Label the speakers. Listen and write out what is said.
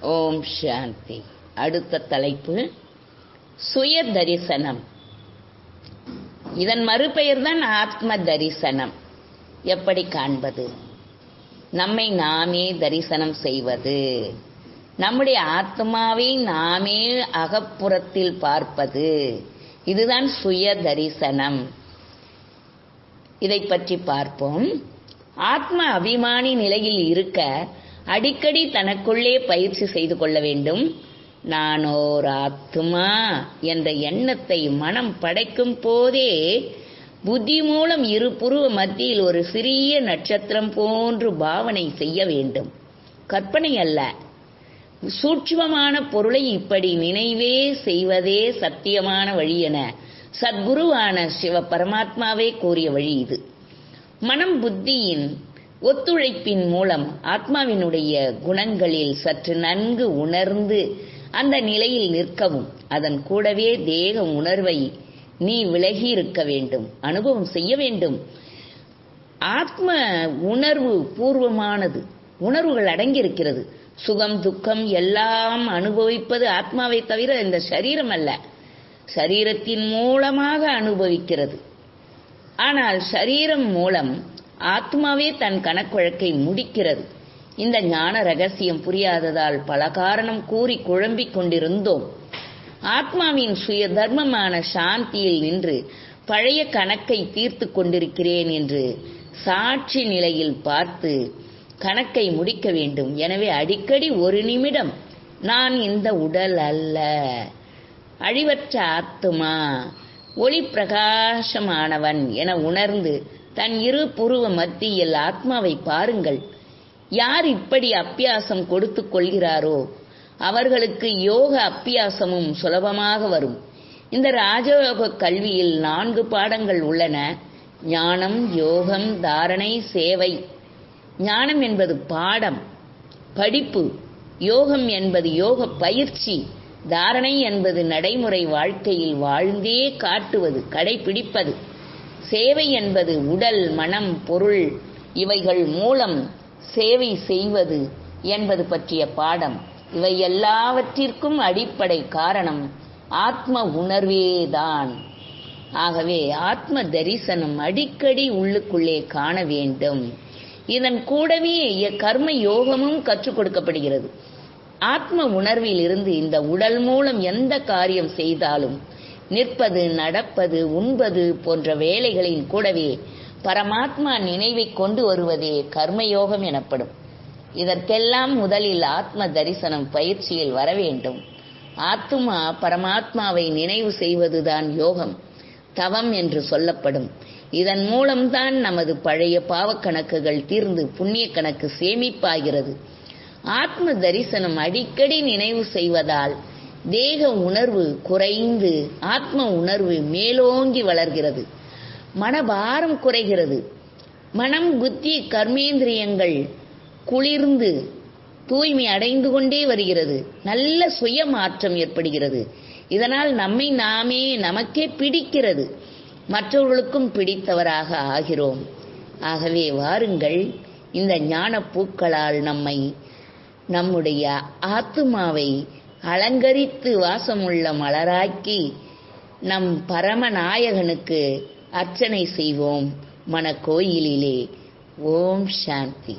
Speaker 1: ஓம் சாந்தி. அடுத்த தலைப்பு சுய தரிசனம் இதன் மறுபெயர் தான் ஆத்ம தரிசனம் எப்படி காண்பது? நம்மை நாமே தரிசனம் செய்வது. நம்முடைய ஆத்மாவை நாமே அகப்புறத்தில் பார்ப்பது. இதுதான் சுய தரிசனம் இதை பற்றி பார்ப்போம். ஆத்ம அபிமானி நிலையில் இருக்க அடிக்கடி தனக்குள்ளே பயிற்சி செய்து கொள்ள வேண்டும். நான் ஓர் ஆத்துமா என்ற எண்ணத்தை மனம் படைக்கும் போதே புத்தி மூலம் இரு புருவ மத்தியில் ஒரு சிறிய நட்சத்திரம் போன்று பாவனை செய்ய வேண்டும். கற்பனை அல்ல. சூட்சுமமான பொருளை இப்படி நினைவே செய்வதே சத்தியமான வழி என சத்குருவான சிவ பரமாத்மாவே கூறிய வழி இது. மனம் புத்தியின் ஒத்துழைப்பின் மூலம் ஆத்மாவினுடைய குணங்களில் சற்று நன்கு உணர்ந்து அந்த நிலையில் நிற்கவும் அதன் கூடவே தேக உணர்வை நீ விலகி இருக்க வேண்டும் அனுபவம் செய்ய வேண்டும். ஆத்ம உணர்வு பூர்வமானது உணர்வுகள் அடங்கியிருக்கிறது. சுகம் துக்கம் எல்லாம் அனுபவிப்பது ஆத்மாவை தவிர இந்த சரீரம் அல்ல. சரீரத்தின் மூலமாக அனுபவிக்கிறது. ஆனால் சரீரம் மூலம் ஆத்மாவே தன் கணக்குழக்கை முடிக்கிறது. இந்த ஞான ரகசியம் புரியாததால் பல காரணம் கூறி குழம்பிக் கொண்டிருந்தோம். ஆத்மாவின் சுய தர்மமான சாந்தியில் நின்று பழைய கணக்கை தீர்த்து கொண்டிருக்கிறேன் என்று சாட்சி நிலையில் பார்த்து கணக்கை முடிக்க வேண்டும். எனவே அடிக்கடி ஒரு நிமிடம் நான் இந்த உடல் அல்ல. அழிவற்ற ஆத்துமா ஒளி பிரகாசமானவன் என உணர்ந்து தன் இரு புருவ மத்தியில் ஆத்மாவை பாருங்கள். யார் இப்படி அப்பியாசம் கொடுத்து கொள்கிறாரோ அவர்களுக்கு யோக அப்பியாசமும் சுலபமாக வரும். இந்த ராஜயோக கல்வியில் நான்கு பாடங்கள் உள்ளன. ஞானம் யோகம் தாரணை சேவை. ஞானம் என்பது பாடம். படிப்பு. யோகம் என்பது யோக பயிற்சி. தாரணை என்பது நடைமுறை வாழ்க்கையில் வாழ்ந்தே காட்டுவது கடைபிடிப்பது. சேவை என்பது உடல் மனம் பொருள். இவைகள் மூலம் சேவை செய்வது என்பது பற்றிய பாடம். இவை எல்லாவற்றிற்கும் அடிப்படை காரணம் ஆத்ம உணர்வேதான். ஆகவே ஆத்ம தரிசனம் அடிக்கடி உள்ளுக்குள்ளே காண வேண்டும். இதன் கூடவே கர்ம யோகமும் கற்றுக் கொடுக்கப்படுகிறது. ஆத்ம உணர்வில் இருந்து இந்த உடல் மூலம் எந்த காரியம் செய்தாலும் நிற்பது நடப்பது உண்பது போன்ற வேலைகளின் கூடவே பரமாத்மா நினைவை கொண்டு வருவதே கர்மயோகம் எனப்படும். இதற்கெல்லாம் முதலில் ஆத்ம தரிசனம் பயிற்சியில் வர வேண்டும். ஆத்மா பரமாத்மாவை நினைவு செய்வதுதான் யோகம் தவம் என்று சொல்லப்படும். இதன் மூலம்தான் நமது பழைய பாவக்கணக்குகள் தீர்ந்து புண்ணிய கணக்கு சேமிப்பாகிறது. ஆத்ம தரிசனம் அடிக்கடி நினைவு செய்வதால் தேக உணர்வு குறைந்து ஆத்ம உணர்வு மேலோங்கி வளர்கிறது. மனபாரம் குறைகிறது. மனம் புத்தி கர்மேந்திரியங்கள் குளிர்ந்து தூய்மை அடைந்து கொண்டே வருகிறது. நல்ல சுய மாற்றம் ஏற்படுகிறது. இதனால் நம்மை நாமே நமக்கே பிடிக்கிறது. மற்றவர்களுக்கும் பிடித்தவராக ஆகிறோம். ஆகவே வாருங்கள் இந்த ஞான பூக்களால் நம்மை நம்முடைய ஆத்துமாவை அலங்கரித்து வாசமுள்ள மலராக்கி நம் பரமநாயகனுக்கு அர்ச்சனை செய்வோம் மன கோயிலிலே ஓம் சாந்தி.